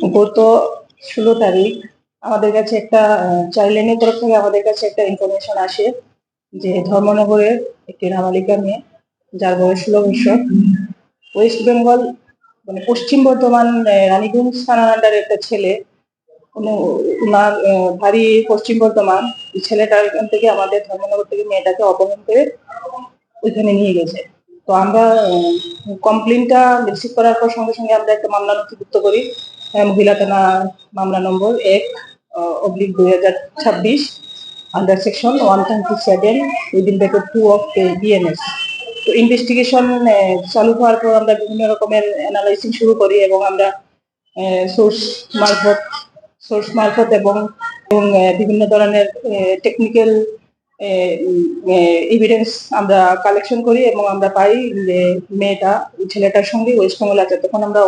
গত ষোলো তারিখ আমাদের কাছে একটা চাইল্ড লাইনের তরফ থেকে আমাদের কাছে একটা ইনফরমেশন আসে যে ধর্মনগরের একটি নাবালিকা মেয়ে, যার বয়স ষোলো বছর ওয়েস্ট বেঙ্গল মানে পশ্চিম বর্ধমান রানীগঞ্জ থানার আন্ডারে একটা ছেলে ওনার ভারী পশ্চিম বর্ধমান ছেলেটার এখান থেকে আমাদের ধর্মনগর থেকে মেয়েটাকে অপহরণ করে ওইখানে নিয়ে গেছে। তো আমরা কমপ্লেনটা রিসিভ করার পর সঙ্গে সঙ্গে আমরা একটা মামলা নথিভুক্ত করি। মহিলা থানা মামলা নম্বর এক অব্লিক দুই হাজার ছাব্বিশ under section one twenty seven within bracket two of BNS তো ইনভেস্টিগেশন চালু হওয়ার পর আমরা বিভিন্ন রকমের অ্যানালাইসিং শুরু করি এবং আমরা সোর্স মারফত সোর্স মারফত এবং বিভিন্ন ধরনের টেকনিক্যাল এভিডেন্স আমরা কালেকশন করি এবং আমরা পাই যে মেয়েটা, ছেলেটার সঙ্গে ওয়েস্ট বেঙ্গল আছে। তখন আমরা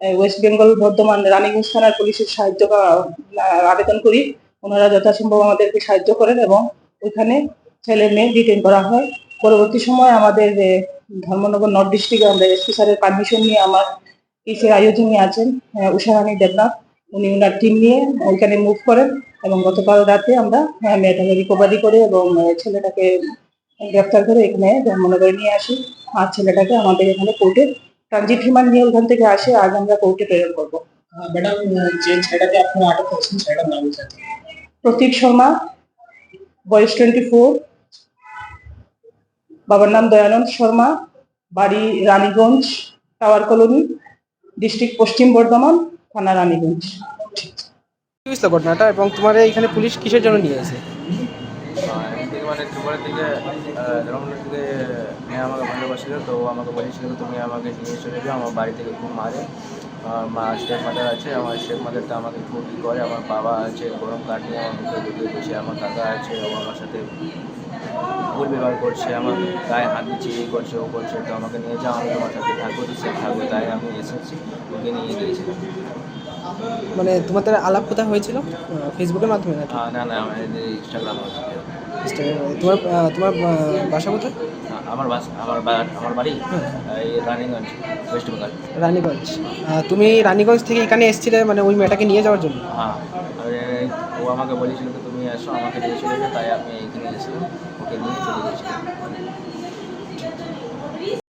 ওয়েস্ট বেঙ্গল বর্ধমান রানীগঞ্জ থানার পুলিশের সাহায্য আবেদন করি। ওনারা যথাসম্ভব আমাদেরকে সাহায্য করেন এবং ওইখানে ছেলে মেয়ে ডিটেন করা হয়। পরবর্তী সময় আমাদের ধর্মনগর নর্থ ডিস্ট্রিক্টে আমরা এসপি স্যারের পারমিশন নিয়ে আমার কেসের আয়োজনী আছেন উষারানী দেবনাথ। উনি ওনার টিম নিয়ে ওইখানে মুভ করেন এবং গতকাল রাতে আমরা আহ, মেয়েটাকে রিকভারি করে এবং ছেলেটাকে গ্রেফতার করে এখানে ধর্মনগরে নিয়ে আসি। আর ছেলেটাকে আমাদের এখানে কোর্টে ট্রানজিট রিমান্ড নিয়ে ওখান থেকে আসে আজ আমরা কোর্টে প্রেরণ করব। ম্যাডাম যে ছেলেটাকে আপনারা আটক করেছেন ছেলেটার নাম প্রতীক শর্মা বয়স টোয়েন্টি ফোর বাবার নাম দয়ানন্দ শর্মা। বাড়ি রানীগঞ্জ টাওয়ার কলোনি ডিস্ট্রিক্ট পশ্চিম বর্ধমান থানা রানীগঞ্জ। ঘটনাটা এবং তোমার এইখানে পুলিশ কিসের জন্য নিয়ে এখান থেকে মানে ত্রিপুরা থেকে ধর্মপুর থেকে মেয়ে আমাকে ভালোবাসিল, তো আমাকে বলেছিল, তুমি আমাকে নিয়ে চলে যাও, আমার বাড়ি থেকে খুব মারে। আমার মা স্টেপ মাদার আছে, আমার স্টেপ মাদারটা আমাকে খুব ই করে, আমার বাবা আছে, গরম কাঠ নিয়ে আমার মুখে ঢুকে বসে, আমার কাকা আছে, ও আমার সাথে ভুল ব্যবহার করছে, আমার গায়ে হাত দিচ্ছে, এই করছে, ও করছে, তো আমাকে নিয়ে যাও, আমি তোমার সাথে থাকব, তো সে থাকবে, তাই আমি এসেছি, ওকে নিয়ে গিয়েছিলাম। মানে তোমাদের আলাপ কোথায় হয়েছিল? ফেসবুকের মাধ্যমে না না আমার ইনস্টাগ্রাম ইনস্টাগ্রামে তোমার তোমার বাসা কোথায়? আমার বাস আমার আমার বাড়ি এই রানীগঞ্জ ওয়েস্ট বেঙ্গল রানীগঞ্জ। তুমি রানীগঞ্জ থেকে এখানে এসেছিলে মানে ওই মেয়েটাকে নিয়ে যাওয়ার জন্য? হ্যাঁ ও আমাকে বলেছিল যে তুমি এসো আমাকে নিয়ে চলে তাই আমি এখানে এসেছিলাম ওকে নিয়ে চলে গেছিলাম।